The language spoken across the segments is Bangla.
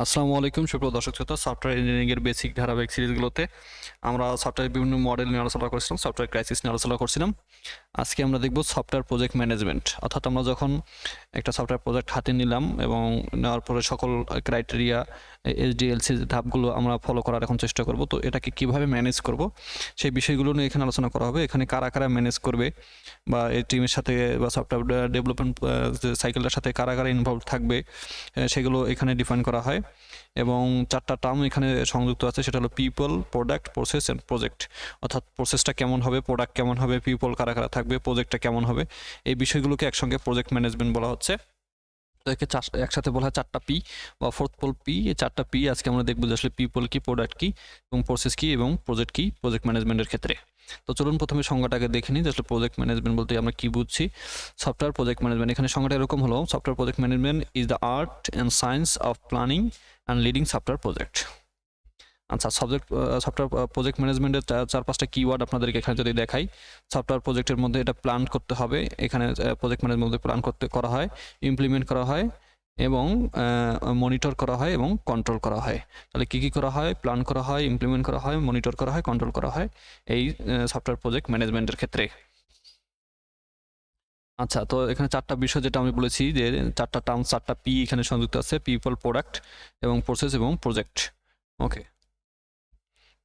আসসালামু আলাইকুম, সুপ্রিয় দর্শক শ্রোতা সফটওয়্যার ইঞ্জিনিয়ারিংয়ের বেসিক ধারাবাহিক সিরিজগুলোতে আমরা সফটওয়্যার বিভিন্ন মডেল নিয়ে আলোচনা করছিলাম সফটওয়্যার ক্রাইসিস নিয়ে আলোচনা করছিলাম। আজকে আমরা দেখব সফটওয়্যার প্রজেক্ট ম্যানেজমেন্ট অর্থাৎ আমরা যখন একটা সফটওয়্যার প্রজেক্ট হাতে নিলাম এবং নেওয়ার পরে সকল ক্রাইটেরিয়া এসডিএলসি ধাপগুলো আমরা ফলো করার এখন চেষ্টা করব, তো এটাকে কীভাবে ম্যানেজ করব, সেই বিষয়গুলো নিয়ে এখানে আলোচনা করা হবে। এখানে কারা কারা ম্যানেজ করবে বা এই টিমের সাথে বা সফটওয়্যার ডেভেলপমেন্ট সাইকেলটার সাথে কারা কারা ইনভলভ থাকবে সেগুলো এখানে ডিফাইন করা হয়। এবং চারটা টার্ম এখানে সংযুক্ত আছে, সেটা হলো people product process and project অর্থাৎ প্রসেসটা কেমন হবে প্রোডাক্ট কেমন হবে পিপল কারা কারা থাকবে প্রজেক্টটা কেমন হবে, এই বিষয়গুলোকে একসঙ্গে প্রজেক্ট ম্যানেজমেন্ট বলা হচ্ছে। একে একসাথে বলা হয় চারটা পি বা ফোর্থ পোল পি এই চারটা পি আজকে আমরা দেখব যে আসলে পিপল কি প্রোডাক্ট কি এবং প্রসেস কি এবং প্রজেক্ট কি প্রজেক্ট ম্যানেজমেন্টের ক্ষেত্রে। তো চলুন প্রথমে সংজ্ঞাটাকে দেখে নিই আসলে প্রজেক্ট ম্যানেজমেন্ট বলতে আমরা কি বুঝছি। সফটওয়্যার প্রজেক্ট ম্যানেজমেন্ট এখানে সংজ্ঞাটা এরকম হলো software project management is the art and science of planning and leading software project আচ্ছা সাবজেক্ট সফটওয়্যার প্রজেক্ট ম্যানেজমেন্টের চার পাঁচটা কিওয়ার্ড আপনাদেরকে এখানে যদি দেখাই সফটওয়্যার প্রজেক্টের মধ্যে এটা প্ল্যান করতে হবে। এখানে প্রজেক্ট ম্যানেজমেন্ট মধ্যে প্ল্যান করতে, করা হয় ইমপ্লিমেন্ট করা হয় এবং মনিটর করা হয় এবং কন্ট্রোল করা হয়। তাহলে কী কী করা হয়? প্ল্যান করা হয় ইমপ্লিমেন্ট করা হয় মনিটর করা হয় কন্ট্রোল করা হয় এই সফটওয়্যার প্রজেক্ট ম্যানেজমেন্টের ক্ষেত্রে। আচ্ছা তো এখানে চারটা বিষয় যেটা আমি বলেছি যে, চারটা টার্ম চারটা পি এখানে সংযুক্ত আছে পিপল প্রোডাক্ট এবং প্রসেস এবং প্রজেক্ট ওকে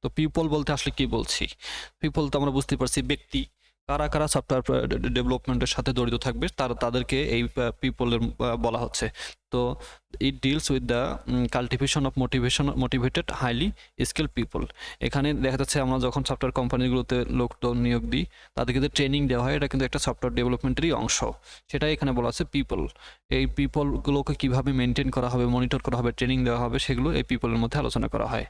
তো পিপল বলতে আসলে কি বলছি? পিপল তো আমরা বুঝতে পারছি ব্যক্তি। কারা কারা সফটওয়্যার ডেভেলপমেন্টের সাথে জড়িত থাকবে, তারা তাদেরকে এই পিপলের বলা হচ্ছে। তো it deals with the cultivation of motivation motivated highly skill people এখানে দেখা যাচ্ছে আমরা যখন সফটওয়্যার কোম্পানিগুলোতে লোক নিয়োগ দিই তাদেরকে যে ট্রেনিং দেওয়া হয়। এটা কিন্তু একটা সফটওয়্যার ডেভেলপমেন্টেরই অংশ। সেটাই এখানে বলা আছে পিপল এই পিপলগুলোকে কীভাবে মেনটেন করা হবে মনিটর করা হবে ট্রেনিং দেওয়া হবে, সেগুলো এই পিপলের মধ্যে আলোচনা করা হয়।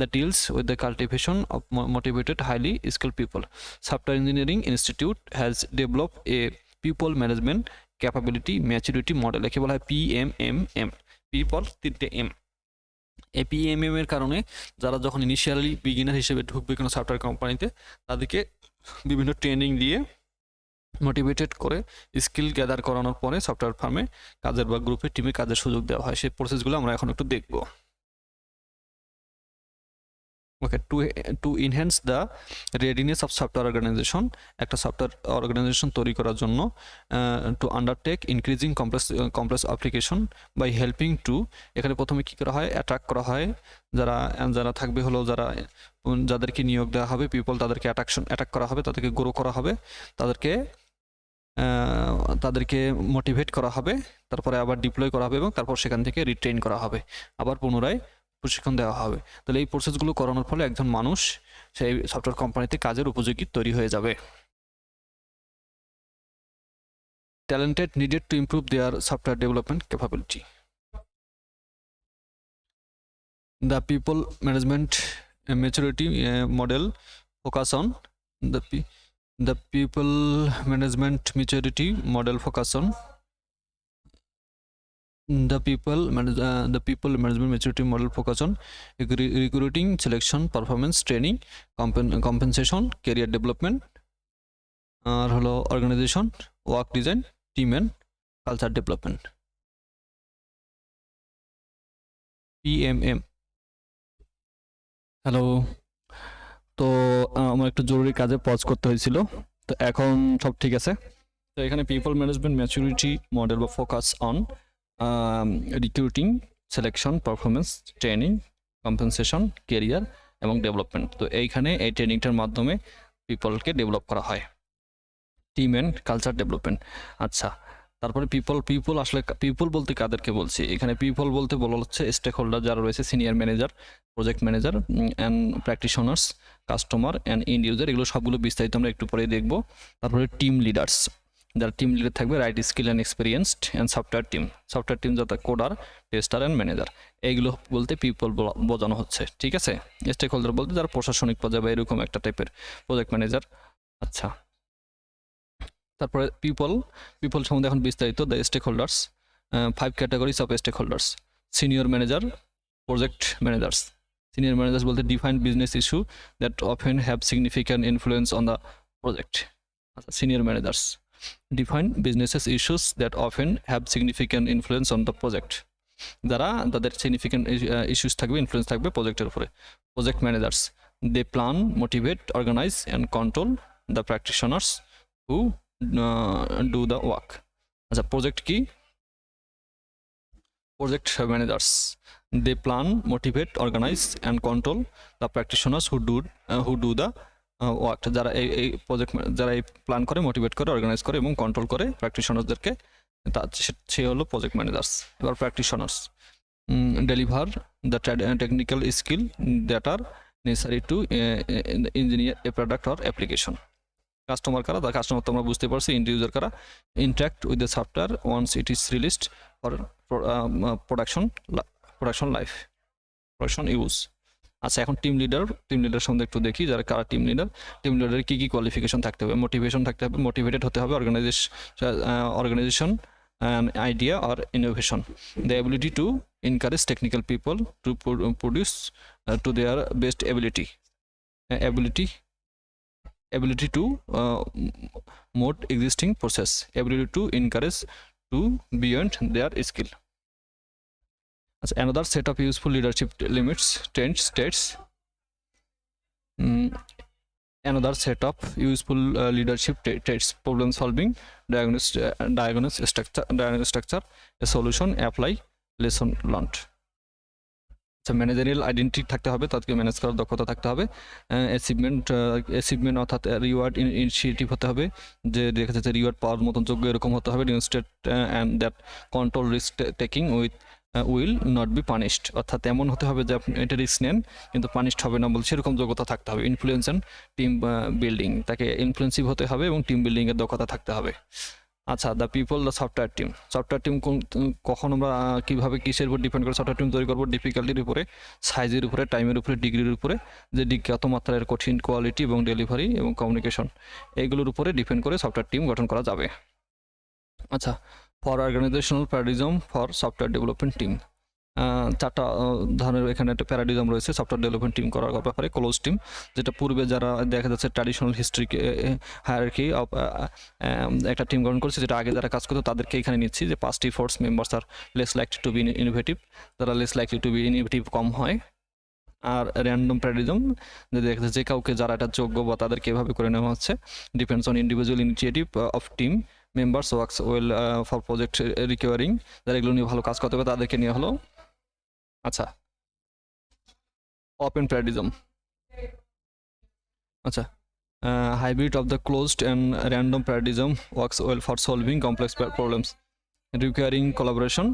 The deals with the cultivation of motivated highly skill people software engineering institute has develop a people management capability maturity model একে বলা হয় P M M P M M M people তিনটে এম এই এম এর কারণে যারা যখন ইনিশিয়ালি বিগিনার হিসেবে ঢুকবে কোনো সফটওয়্যার কোম্পানিতে তাদেরকে বিভিন্ন ট্রেনিং দিয়ে মোটিভেটেড করে স্কিল গ্যাদার করানোর পরে সফটওয়্যার ফার্মে কাজের বা গ্রুপে টিমে কাজের সুযোগ দেওয়া হয়। সেই প্রসেসগুলো আমরা এখন একটু দেখব। Okay to to enhance the readiness of software organization একটা সফটওয়্যার অর্গানাইজেশন তৈরি করার জন্য to undertake increasing complex complex application by helping to এখানে প্রথমে কী করা হয়? অ্যাট্রাক করা হয়। যারা যারা থাকবে হলো যারা, যাদেরকে নিয়োগ দেওয়া হবে পিপল তাদেরকে অ্যাট্রাকশন অ্যাটাক করা হবে, তাদেরকে গ্রো করা হবে, তাদেরকে তাদেরকে মোটিভেট করা হবে, তারপরে আবার ডিপ্লয় করা হবে এবং তারপর সেখান থেকে রিট্রেন করা হবে। আবার পুনরায় প্রশিক্ষণ দেওয়া হবে। তাহলে এই প্রসেসগুলো করানোর ফলে একজন মানুষ সেই সফটওয়্যার কোম্পানিতে কাজের উপযোগী তৈরি হয়ে যাবে। Talented needed to improve their software development capability the people management maturity model focus on the the people management maturity model focus on the people uh, the people management maturity model focus on recruiting selection performance training compen- compensation career development আর হলো organization work design team and culture development P M M hello তো আমার একটু জরুরি কাজে পজ করতে হয়েছিল তো এখন সব ঠিক আছে তো এখানে পিপল ম্যানেজমেন্ট ম্যাচুরিটি মডেল বা focus on recruiting selection performance training compensation career এবং ডেভেলপমেন্ট তো এইখানে এই ট্রেনিংটার মাধ্যমে পিপলকে ডেভেলপ করা হয়। টিম অ্যান্ড কালচার ডেভেলপমেন্ট আচ্ছা তারপরে পিপল পিপল আসলে পিপল বলতে কাদেরকে বলছি? এখানে পিপল বলতে বলা হচ্ছে স্টেক হোল্ডার যারা রয়েছে senior manager project manager and practitioners customer and end user এগুলো সবগুলো বিস্তারিত আমরা একটু পরে দেখব। তারপরে টিম লিডার্স যারা টিম লিডার থাকবে right skill and experienced and software team software team যাতে কোডার টেস্টার অ্যান্ড ম্যানেজার এইগুলো বলতে পিপল বোঝানো হচ্ছে, ঠিক আছে? স্টেক হোল্ডার বলতে যারা প্রশাসনিক পর্যায়ে বা এরকম একটা টাইপের প্রজেক্ট ম্যানেজার আচ্ছা। তারপরে পিপল পিপল সম্বন্ধে এখন বিস্তারিত the stakeholders five categories of stakeholders senior managers project managers senior managers বলতে defined business issue that often have significant influence on the project আচ্ছা senior managers define businesses issues that often have significant influence on the project যারা তাদের সিগনিফিকেন্ট ইস্যুস থাকবে ইনফ্লুয়েন্স থাকবে প্রজেক্টের উপরে। Project managers they plan motivate organize and control the practitioners who do the work আচ্ছা প্রজেক্ট কি? Project managers they plan motivate organize and control the practitioners who do who do the work যারা এই এই প্রজেক্ট যারা এই প্ল্যান করে মোটিভেট করে অর্গানাইজ করে এবং কন্ট্রোল করে প্র্যাকটিশনার্সদেরকে তা সে- হলো প্রজেক্ট ম্যানেজার্স এবার practitioners deliver the technical skill that are necessary to engineer a product or application customer কারা? তার কাস্টমার তো আমরা বুঝতে পারছি ইন্ড ইউজার কারা। Interact with the software once it is released for production production life production use আচ্ছা এখন টিম লিডার টিম লিডার সঙ্গে একটু দেখি, যারা, কারা টিম লিডার টিম লিডারের কী কী কোয়ালিফিকেশন থাকতে হবে মোটিভেশন থাকতে হবে মোটিভেটেড হতে হবে organisation idea R innovation the ability to encourage technical people to produce to their best ability ability ability to mote existing process ability to encourage to beyond their skill আচ্ছা another set of useful leadership limits tense states another set of useful leadership traits problem solving diagnose diagnose structure diagnose structure a solution apply lesson learnt আচ্ছা ম্যানেজারিয়াল আইডেন্টি থাকতে হবে, তাদেরকে ম্যানেজ করার দক্ষতা থাকতে হবে। অ্যাচিভমেন্ট অ্যাচিভমেন্ট uh, অর্থাৎ রিওয়ার্ড ইনিশিয়েটিভ হতে হবে, যে দেখা যাচ্ছে রিওয়ার্ড পাওয়ার মতন যোগ্য এরকম হতে হবে। Demonstrate and that control risk taking with will not be punished অর্থাৎ এমন হতে হবে যে আপনি এটা রিস্ক নেন, কিন্তু পানিশড হবে না বলে সেরকম যোগ্যতা থাকতে হবে। ইনফ্লুয়েন্স অ্যান্ড টিম বিল্ডিং তাকে ইনফ্লুয়েন্সিভ হতে হবে এবং টিম বিল্ডিংয়ের দক্ষতা থাকতে হবে। আচ্ছা the people the software team software team কখন আমরা কীভাবে কিসের উপর ডিপেন্ড করে সফটওয়্যার টিম তৈরি করব? ডিফিকাল্টির উপরে সাইজের উপরে টাইমের উপরে ডিগ্রির উপরে, যে কত মাত্রার কঠিন কোয়ালিটি এবং ডেলিভারি এবং কমিউনিকেশন এগুলোর উপরে ডিপেন্ড করে সফটওয়্যার টিম গঠন করা যাবে। আচ্ছা for organizational paradigm for software development team চারটা ধরনের এখানে একটা প্যারাডিজম রয়েছে সফটওয়্যার ডেভেলপমেন্ট টিম করার ব্যাপারে ক্লোজ টিম যেটা পূর্বে যারা দেখা যাচ্ছে ট্র্যাডিশনাল হিস্ট্রি হায়ারকি একটা টিম গঠন করেছে, যেটা আগে যারা কাজ করতো, তাদেরকে এখানে নিচ্ছি যে পাঁচটি force members are less likely to be innovative তারা less likely to be innovative কম হয়। আর র্যান্ডম প্যারাডিজম যে দেখা যে কাউকে যারা এটা যোগ্য বা তাদেরকে এভাবে করে নেওয়া হচ্ছে depends on individual initiative of team members works well for project requiring যারা এগুলো নিয়ে ভালো কাজ করতে হবে তাদেরকে নিয়ে হলো আচ্ছা ওপেন প্যারাডিজম আচ্ছা hybrid of the closed and random paradigm works well for solving complex problems requiring collaboration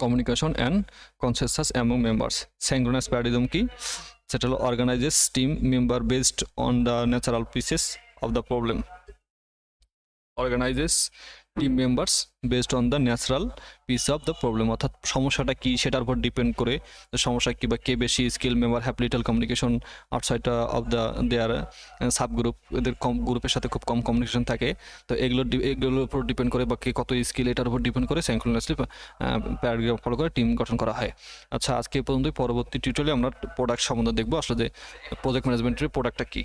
communication and consensus among members synchronous paradigm কি? সেটা হলো organizes team member based on the natural pieces of the problem organizes team members based on the natural piece of the problem অর্থাৎ সমস্যাটা কি সেটার উপর ডিপেন্ড করে সমস্যা কি বা কে বেশি skill member have little communication outside of the their subgroup এদের কম, গ্রুপের সাথে খুব কম কমিউনিকেশন থাকে। তো এগুলো এগুলোর উপর ডিপেন্ড করে বা কে কত স্কিল এটার উপর ডিপেন্ড করে স্যাঙ্কুলাসলি প্যারাগ্রাফ ফলো করে টিম গঠন করা হয়। আচ্ছা আজকে এই পর্যন্তই। পরবর্তী টিউটোরিয়ালে আমরা প্রোডাক্ট সম্বন্ধে দেখব। আসলে যে প্রজেক্ট ম্যানেজমেন্টের প্রোডাক্টটা কী।